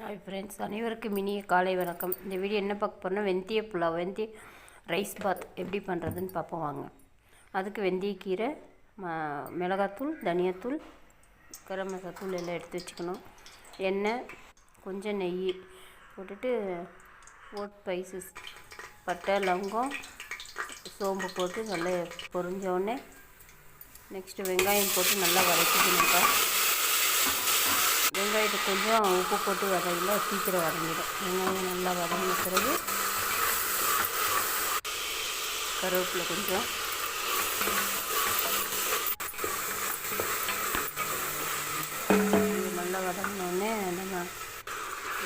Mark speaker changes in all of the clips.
Speaker 1: Hi friends அனைவருக்கும் இனிய காலை வணக்கம். இந்த வீடியோ என்ன பார்க்க போகிறோம்னா வெந்தய புலாவ் வெந்தய ரைஸ் பாத் எப்படி பண்ணுறதுன்னு பார்ப்போம் வாங்க. அதுக்கு வெந்தயக்கீரை கீரை மிளகாத்தூள் தனியாத்தூள் கரம் மசாலா எல்லாம் எடுத்து வச்சுக்கணும். எண்ணெய் கொஞ்சம் நெய் போட்டுட்டு ஓட் ஸ்பைசஸ் பட்டை லவங்கம் சோம்பு போட்டு நல்லா பொரிஞ்சோடனே நெக்ஸ்ட்டு வெங்காயம் போட்டு நல்லா வதக்கிக்கணும்ப்பா இது கொஞ்சம் உப்பு போட்டு வதங்கினா சீக்கிரம் வதங்கிடும். வெங்காயம் நல்லா வதங்கின பிறகு கருவேப்பிலை கொஞ்சம். இது நல்லா வதங்கினோடனே நம்ம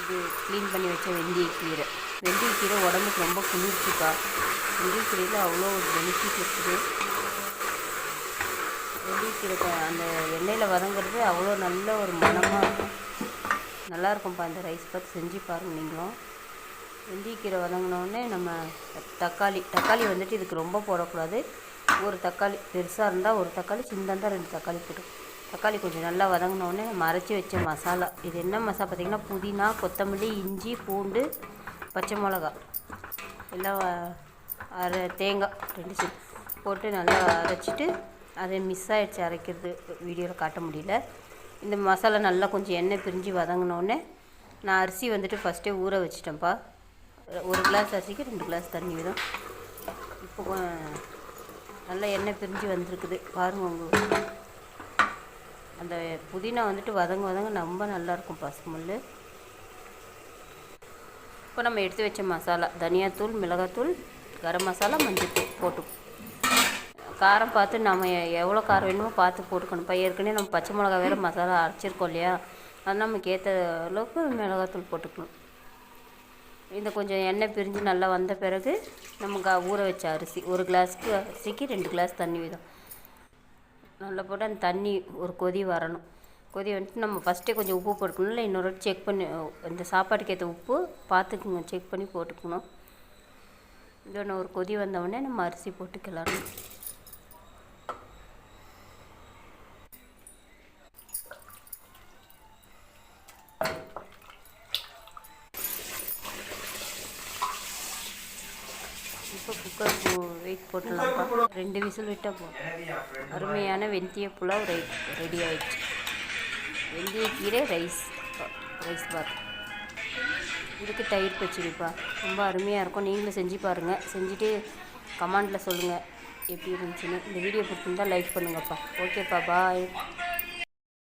Speaker 1: இது க்ளீன் பண்ணி வச்ச வெந்தயக்கீரை. வெந்தயக்கீரை உடம்புக்கு ரொம்ப குளிர்ச்சிப்பா வெந்தயக்கீரையில் அவ்வளோ ஒரு பெனிஃபிட் இருக்குது. வெந்தயக்கீரை கீரை அந்த எண்ணெயில் வதங்குறது அவ்வளோ நல்ல ஒரு மணமாக இருக்கும். நல்லாயிருக்கும்ப்பா இந்த ரைஸ் பார்த்து செஞ்சு பாருங்க நீங்களும். வெந்தயக்கீரை வதங்கினோடனே நம்ம தக்காளி தக்காளி வந்துட்டு இதுக்கு ரொம்ப போடக்கூடாது. ஒரு தக்காளி பெருசாக இருந்தால் ஒரு தக்காளி சின்னதாக இருந்தால் ரெண்டு தக்காளி போட்டு. தக்காளி கொஞ்சம் நல்லா வதங்கினோடனே நம்ம அரைச்சி வச்ச மசாலா. இது என்ன மசாலா பார்த்திங்கன்னா புதினா கொத்தமல்லி இஞ்சி பூண்டு பச்சை மிளகா. எல்லாம் அரை தேங்காய் ரெண்டு போட்டு நல்லா அரைச்சிட்டு அது மிஸ் ஆகிடுச்சு அரைக்கிறது. வீடியோவில் காட்ட முடியல. இந்த மசாலா நல்லா கொஞ்சம் எண்ணெய் பிரிஞ்சு வதங்கினோடனே நான் அரிசி வந்துட்டு ஃபஸ்ட்டே ஊற வச்சிட்டேன்ப்பா. ஒரு கிளாஸ் அரிசிக்கு ரெண்டு கிளாஸ் தண்ணி விடும் இப்போ நல்லா எண்ணெய் பிரிஞ்சு வந்திருக்குது. பாருங்க உங்களுக்கு அந்த புதினா வந்துட்டு வதங்க வதங்க ரொம்ப நல்லாயிருக்கும் பசுமுல் இப்போ நம்ம எடுத்து வச்ச மசாலா தனியாத்தூள் மிளகாத்தூள் கரம் மசாலா மஞ்சள்தூள் போட்டு காரம் பார்த்து நம்ம எவ்வளோ காரம் வேணுமோ பார்த்து போட்டுக்கணும்ப்பா ஏற்கனவே நம்ம பச்சை மிளகா வேறு மசாலா அரைச்சிருக்கோம் இல்லையா? அது நமக்கு ஏற்ற அளவுக்கு மிளகாத்தூள் போட்டுக்கணும். இந்த கொஞ்சம் எண்ணெய் பிரிஞ்சு நல்லா வந்த பிறகு நம்ம க- ஊற வச்ச அரிசி ஒரு கிளாஸ்க்கு அரிசிக்கு ரெண்டு கிளாஸ் தண்ணி விதம் நல்லா போட்டு அந்த தண்ணி ஒரு கொதி வரணும். கொதி வந்துட்டு நம்ம ஃபஸ்ட்டே கொஞ்சம் உப்பு போட்டுக்கணும். இல்லை இன்னொரு செக் பண்ணி இந்த சாப்பாட்டுக்கு ஏற்ற உப்பு பார்த்துக்குங்க. செக் பண்ணி போட்டுக்கணும். இதோட ஒரு கொதி வந்தவுடனே நம்ம அரிசி போட்டு கிளறணும். இப்போ குக்கர் வெயிட் போட்டுடலாம்ப்பா ரெண்டு விசில் விட்டால் போதும். அருமையான வெந்தய புலாவ் ரை ரெடி ஆயிடுச்சு. வெந்தயக்கீரை ரைஸ் ரைஸ் பாத். இதுக்கு தயிர் பச்சடிப்பா. ரொம்ப அருமையாக இருக்கும். நீங்களும் செஞ்சு பாருங்கள் செஞ்சுட்டு கமெண்டில் சொல்லுங்கள் எப்படி இருந்துச்சுன்னு. இந்த வீடியோ பிடிச்சிருந்தால் லைக் பண்ணுங்கப்பா. ஓகேப்பா பாய்